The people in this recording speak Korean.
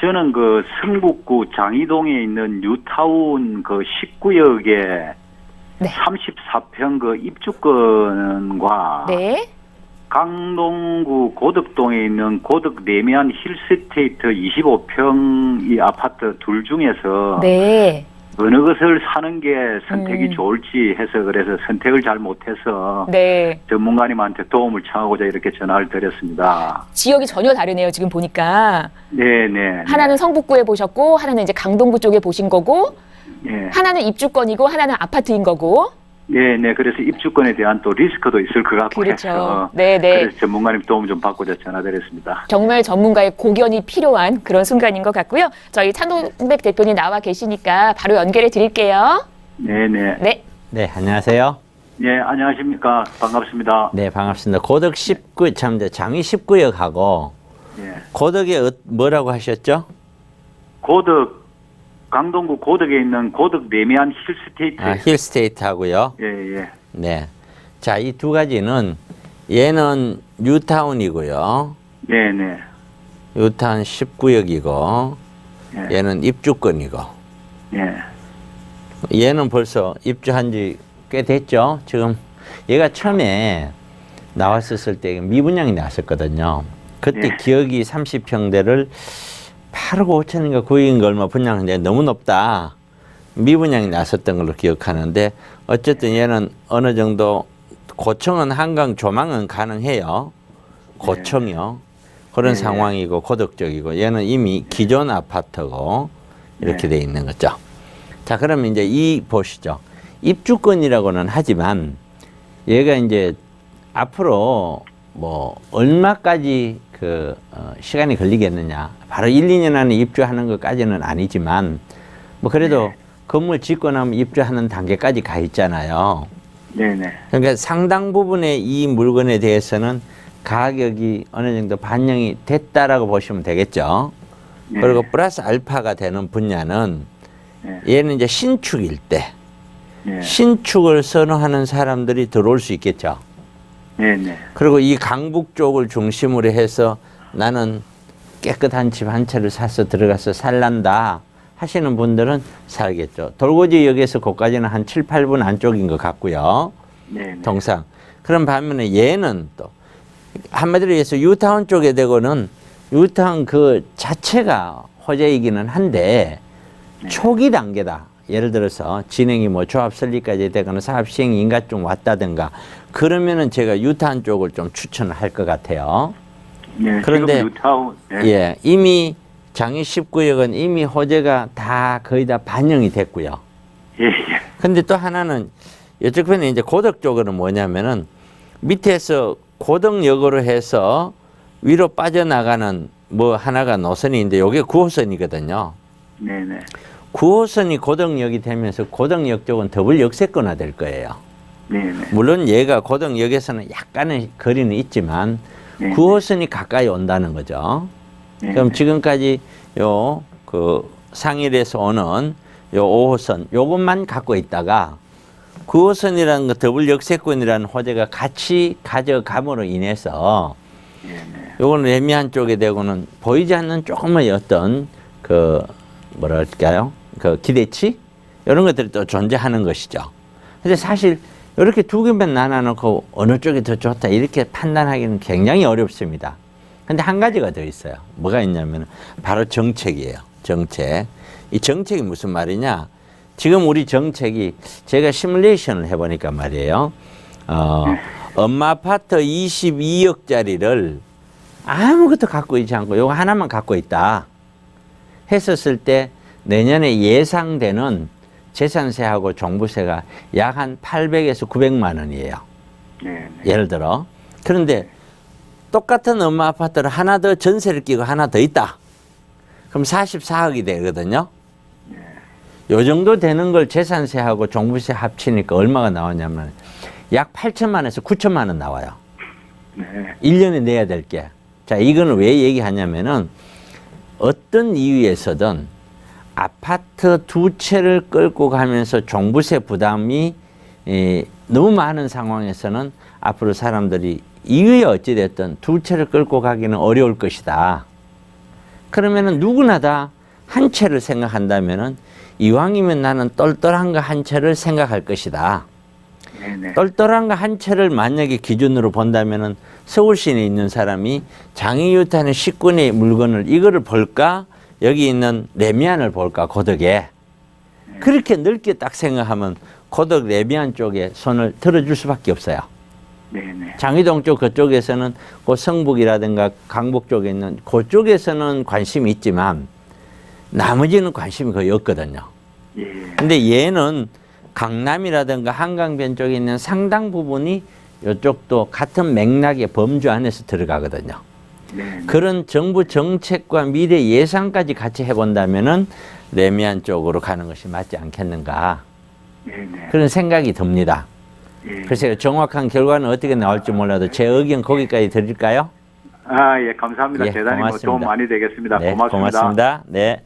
저는 그 성북구 장이동에 있는 뉴타운 그 19역에 네. 34평 그 입주권과 네. 강동구 고덕동에 있는 고덕 내면 힐스테이트 25평 이 아파트 둘 중에서 네. 어느 것을 사는 게 선택이 음. 좋을지 해서 그래서 선택을 잘 못해서 네. 전문가님한테 도움을 청하고자 이렇게 전화를 드렸습니다. 지역이 전혀 다르네요. 지금 보니까 네네. 하나는 성북구에 보셨고 하나는 이제 강동구 쪽에 보신 거고 네. 하나는 입주권이고 하나는 아파트인 거고 네 네. 그래서 입주권에 대한 또 리스크도 있을 것 같고 그렇죠. 해서 네, 네. 그래서 전문가님 도움 좀 받고자 전화드렸습니다. 정말 전문가의 고견이 필요한 그런 순간인 것 같고요. 저희 찬동백 대표님 나와 계시니까 바로 연결해 드릴게요. 네 네. 네. 네, 안녕하세요. 네, 안녕하십니까. 반갑습니다. 네, 반갑습니다. 고덕 19, 참, 장위 19역하고 예. 고덕에 어- 뭐라고 하셨죠? 고덕, 강동구 고덕에 있는 고덕 내면 힐스테이트. 아, 힐스테이트 하고요. 예, 예. 네. 자, 이 두 가지는 얘는 뉴타운이고요. 네네. 뉴타운 19역이고 예. 얘는 입주권이고 예. 얘는 벌써 입주한 지 꽤 됐죠. 지금 얘가 처음에 나왔었을 때 미분양이 나왔었거든요. 그때 네. 기억이 30평대를 8억 5천인가 9억인가 얼마 분양했는데 너무 높다. 미분양이 나섰던 걸로 기억하는데 어쨌든 얘는 어느 정도 고청은 한강 조망은 가능해요. 고청이요. 그런 네. 상황이고 고덕적이고 얘는 이미 기존 아파트고 이렇게 네. 돼 있는 거죠. 자, 그러면 이제 이 보시죠. 입주권이라고는 하지만 얘가 이제 앞으로 뭐 얼마까지 그 어, 시간이 걸리겠느냐. 바로 1, 2년 안에 입주하는 것까지는 아니지만 뭐 그래도 건물 짓고 나면 입주하는 단계까지 가 있잖아요. 네네. 그러니까 상당 부분의 이 물건에 대해서는 가격이 어느 정도 반영이 됐다라고 보시면 되겠죠. 네. 그리고 플러스 알파가 되는 분야는 네. 얘는 이제 신축일 때 네. 신축을 선호하는 사람들이 들어올 수 있겠죠. 네네. 그리고 이 강북 쪽을 중심으로 해서 나는 깨끗한 집 한 채를 사서 들어가서 살란다 하시는 분들은 살겠죠. 돌고지역에서 거기까지는 한 7, 8분 안쪽인 것 같고요. 네네. 동상. 그런 반면에 얘는 또 한마디로 해서 유타운 쪽에 되고는 유타운 그 자체가 호재이기는 한데 네. 초기 단계다. 예를 들어서 진행이 뭐 조합 설립까지 되거나 사업 시행이 인가 좀 왔다든가 그러면은 제가 유타운 쪽을 좀 추천을 할 것 같아요. 네. 그런데- 뉴타운. 네. 예, 이미 장애 19역은 이미 호재가 다 거의 다 반영이 됐고요. 예, 예. 근데 또 하나는 이쪽편에 이제 고덕 쪽으로 뭐냐면은 밑에서 고덕역으로 해서 위로 빠져나가는 뭐 하나가 노선이 있는데 요게 9호선이거든요. 네네. 9호선이 고덕역이 되면서 고덕역 쪽은 더블 역세권화 될 거예요. 네네. 물론 얘가 고덕역에서는 약간의 거리는 있지만 네. 9호선이 가까이 온다는 거죠. 네. 그럼 지금까지 요 그 상일에서 오는 요 5호선 요것만 갖고 있다가 9호선이라는 거 더블 역세권이라는 호재가 같이 가져감으로 인해서 네네. 요거는 애매한 쪽에 되고는 보이지 않는 조금의 어떤 그 뭐랄까요 그 기대치 이런 것들이 또 존재하는 것이죠. 근데 사실 이렇게 두 개만 나눠놓고 어느 쪽이 더 좋다 이렇게 판단하기는 굉장히 어렵습니다. 근데 한 가지가 더 있어요. 뭐가 있냐면 바로 정책이에요. 정책. 이 정책이 무슨 말이냐? 지금 우리 정책이 제가 시뮬레이션을 해보니까 말이에요. 어, 엄마 아파트 22억짜리를 아무것도 갖고 있지 않고 요거 하나만 갖고 있다. 했었을 때 내년에 예상되는 재산세하고 종부세가 약 한 800에서 900만 원이에요. 네 네. 예를 들어. 그런데 똑같은 엄마 아파트를 하나 더 전세를 끼고 하나 더 있다. 그럼 44억이 되거든요. 요 정도 되는 걸 재산세하고 종부세 합치니까 얼마가 나오냐면 약 8천만 원에서 9천만 원 나와요. 네. 1년에 내야 될 게. 자, 이거는 왜 얘기하냐면은 어떤 이유에서든 아파트 두 채를 끌고 가면서 종부세 부담이 에, 너무 많은 상황에서는 앞으로 사람들이 이유에 어찌됐든 두 채를 끌고 가기는 어려울 것이다. 그러면은 누구나 다 한 채를 생각한다면은 이왕이면 나는 똘똘한 거 한 채를 생각할 것이다. 네네. 똘똘한 거 한 채를 만약에 기준으로 본다면은 서울시내 있는 사람이 장애유탄의 10군의 물건을 이거를 볼까? 여기 있는 레미안을 볼까? 고덕에. 그렇게 넓게 딱 생각하면 고덕 레미안 쪽에 손을 들어줄 수밖에 없어요. 네네. 장의동 쪽 그쪽에서는 그 성북이라든가 강북 쪽에 있는 그쪽에서는 관심이 있지만 나머지는 관심이 거의 없거든요. 예. 근데 얘는 강남이라든가 한강변 쪽에 있는 상당 부분이 이쪽도 같은 맥락의 범주 안에서 들어가거든요. 네네. 그런 정부 정책과 미래 예상까지 같이 해본다면은 레미안 쪽으로 가는 것이 맞지 않겠는가 네네. 그런 생각이 듭니다. 예. 글쎄요 정확한 결과는 어떻게 나올지 몰라도 제 의견 거기까지 드릴까요? 아, 예, 감사합니다. 예, 대단히 뭐 고맙습니다. 도움 많이 되겠습니다. 네, 고맙습니다. 고맙습니다. 네.